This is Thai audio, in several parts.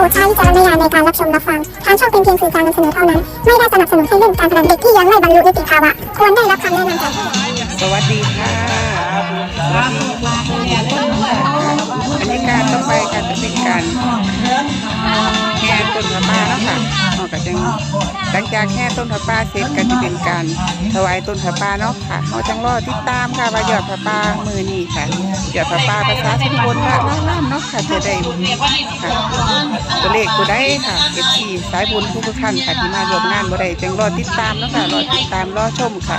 รดใช้วิจารณญาณในการรับชมรับฟัง ทางช่องเป็นเพียงสื่อกลารนำเสนอเท่านั้น ไม่ได้สนับสนุนให้เล่นการพนันเด็กที่ยังไม่บรรลุนิติภาวะ ควรได้รับคำแนะนำจากผู้ใหญ่สวัสดีค่ะ จะเป็นแห่ต้นพระป่าแล้วค่ะเราก็จังหลังจากแห่ต้นพระป่าเสร็จก็จะเป็นการถวายต้นพระป่าเนาะค่ะเราจังรอติดตามค่ะว่ายอดพระป่ามือนี้ค่ะยอดพระป่าภาษาสิบนละล่ามเนาะค่ะจะได้ค่ะตัวเลขตัวได้ค่ะเอฟซีสายบุญทุกท่านค่ะที่มาร่วมงานบ่ได้จังรอติดตามเนาะค่ะรอติดตามรอชมค่ะ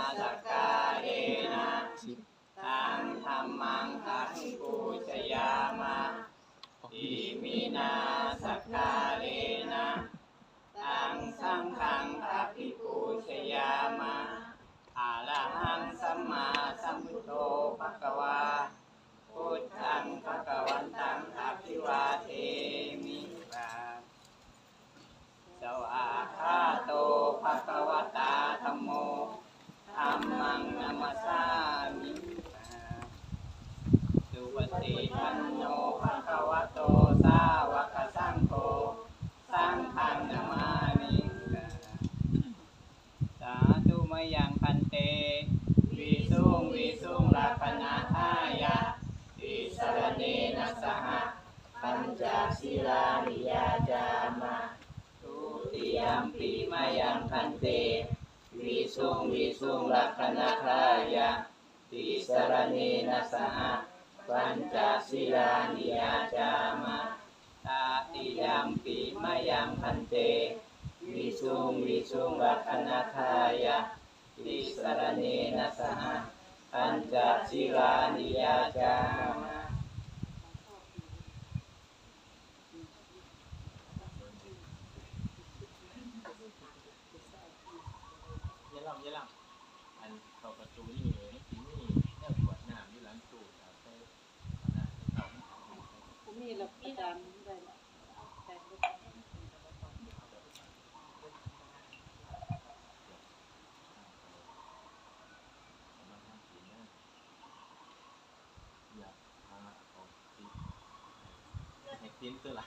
มีนาสักการ ปัญจศีลานิยาจามะทุติยมปีมายังพันเตวิสุงวิสุงลัคนาทายะติสรณเนนะสหปัญจศีลานิยาจามะตาติยมปีมายังพันเตวิสุงวิสุงลัคนาทายะติสรณเนนะสหปัญจศีลานิยาจามะ เยล่ำเยล่ำอันเข้าประตูนี่เลยที่นี่แนวขวดน้ำอยู่หลังตู้ครับไปอันนั้นเข้าผมมีหลักประจำได้แต่มาทำสีหน้าอยากพาเอาติให้ติ้นตัวละ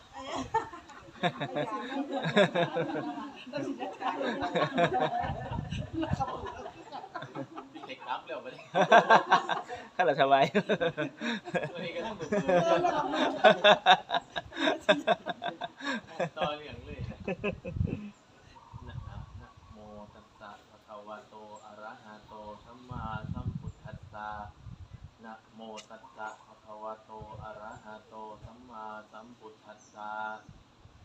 เด็กรับเร็วไปเลยข้าราชบายตัวนี้ก็ต้องมือต่อเรื่องเลยนะนะโมตัสสะภะคะวะโตอะระหะโตสัมมาสัมพุทธัสสะนะโมตัสสะภะคะวะโตอะระหะโตสัมมาสัมพุทธัสสะ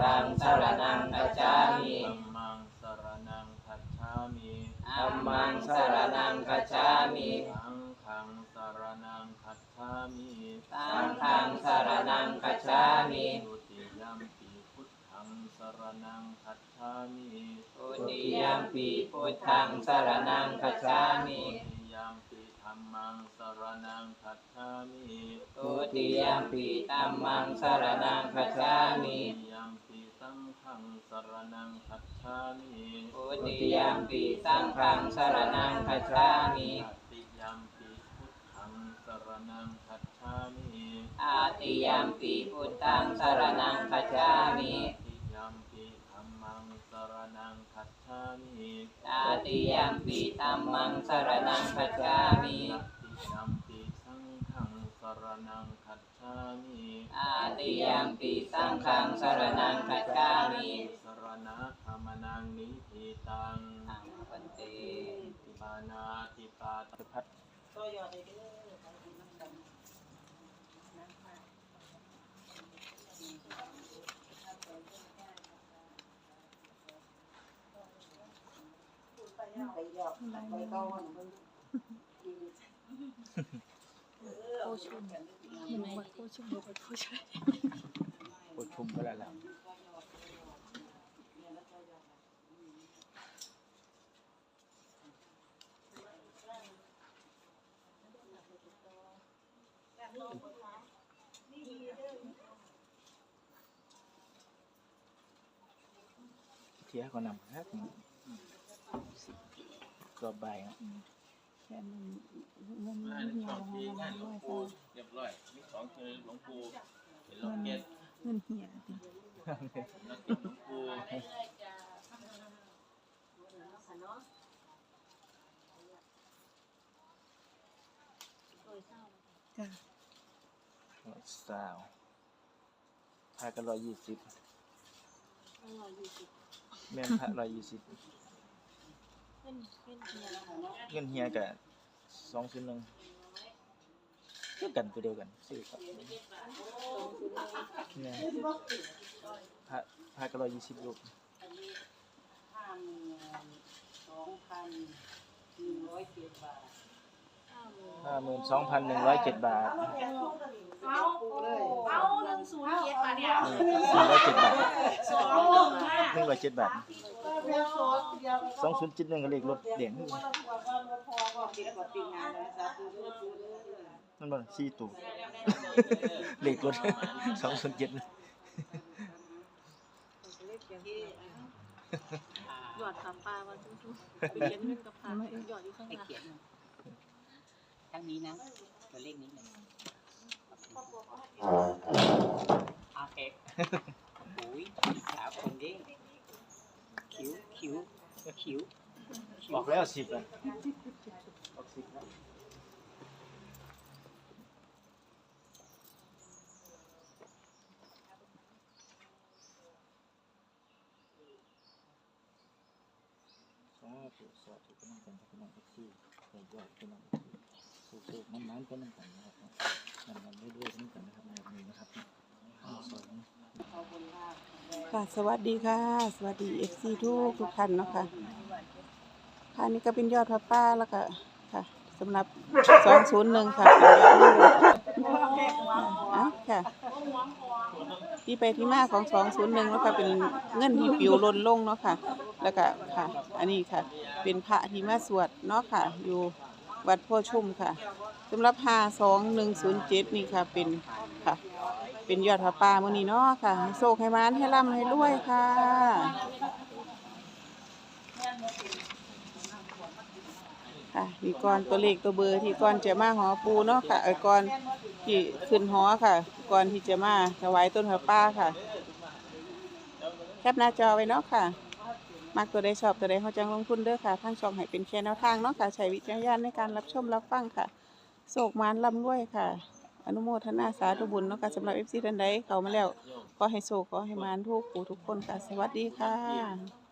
ธังสรณังคัจฉามิธัมมังสรณังคัจฉามิธัมมังสรณังคัจฉามิสังฆังสรณังคัจฉามิสังฆังสรณังคัจฉามิทุติยัมปีพุทธังสรณังคัจฉามิทุติยัมปิพุทธังสรณังคัจฉามิทุติยั มปีธัมมังสรณังคัจฉามิทุติยัมปิธัมมังสรณังคัจฉามิทุติยัมปีสังฆังสรณังคัจฉามิทุติยัมปิสังฆังสรณังคัจฉามิตติยัมปีพุทธังสรณังคัจฉามิอาติยัมปิพุทธังสรณังคัจฉามิติยัมปีธัมมังสรณั งคัจฉามิอาติยัมปิธัมมังสรณังคัจฉามิตติยัมปีสังฆังสรณังคัจฉามิอาติยัมปิสังฆังสรณังคัจฉามิสรณะธรรมนังนิธิตังอังปันเตติปานาติปาตพัท ประชุมก็แล้วล่ะเที่ยก็นำครับ ก็ใบายนะมาในช่องที่งานหลวงปู่เรียบร้อยมีของคือหลวงปู่เป็นหล็อกเก็ตเงินเหี่ยติล็อกก็ตหลวงปู่จ้ะร้อยสาวพากันร้อยยี่สิบแม่นพระร้อยยี่สิบ เงินเฮียกับสองศูนย์หนึ่งเท่ากันตัวเดียวกันซื้อครับเนี่ยพระพากันร้อยยี่สิบลูกห้าหมื่นสองพันหนึ่งร้อยเจ็ดบาท เอาเอาหนึ่งศูนย์เจ็ดบาทเนี่ยหนึ่งร้อยเจ็ดบาทสองหนึ่งห้าหนึ่งร้อยเจ็ดบาทสองศูนย์เจ็ดหนึ่งก็เลขรถเด่นนั่นบ่สี่ตู่เลขรถสองศูนย์เจ็ดหยอดขาปลามาทุกๆไปเลี้ยงเงินกับขาหยอดอยู่ข้างหลัง ทั้งนี้นะตัวเลขนี้เลยโอเคโอ้ยสาวคนนี้คิ้วคิ้วคิ้วบอกแล้วสิบอะบอกสิบแล้วสาธุสาธุเป็นน้ำกันเป็นน้ำที่ใส่ยอดเป็นน้ำที่ สูบๆน้ำๆเป็น้ำกันนะครับมันมันเรื่อยๆเป็นน้ำกันนะครับในวันนี้นะครับสองค่ะ สวัสดีค่ะ สวัสดีเอฟซีทุกทุกท่านเนาะค่ะค่ะนี่ก็เป็นยอดพระป้าแล้วก็ค่ะสำหรับสองศูนย์หนึ่งค่ะเป็นยอดลูกอะค่ะที่ไปที่มาของสองศูนย์หนึ่งแล้วค่ะเป็นเงินที่ปิวล่นลงเนาะค่ะ แล้วก็ค่ะ อันนี้ค่ะ เป็นพระที่มาสวดเนาะค่ะอยู่ วัดโพชุ่มค่ะสำหรับห้าสองหนึ่งศูนย์เจ็ดนี่ค่ะเป็นค่ะ เป็นยอดพระป่ามื้อนี้เนาะค่ะให้โชคให้มานให้ร่ำให้รวยค่ะค่ะนี่ก่อนตัวเลขตัวเบอร์ที่ก่อนจะมาหอปูเนาะค่ะเออก่อนที่ขึ้นหอค่ะก่อนที่จะมาถวายต้นพระป่าค่ะ แคปหน้าจอไว้เนาะค่ะ มากตัวใดชอบตัวใดเขาจังลงทุนเด้อค่ะทางช่องให้เป็นแค่แนวทางเนาะค่ะใช้วิจารณญาณในการรับชมรับฟังค่ะโศกมานลำด้วยค่ะ อนุโมทนาสาธุบุญเนาะค่ะสำหรับเอฟซีท่านใดเข้ามาแล้ว ขอให้โศกขอให้มานทุกผู้ทุกคนค่ะ สวัสดีค่ะ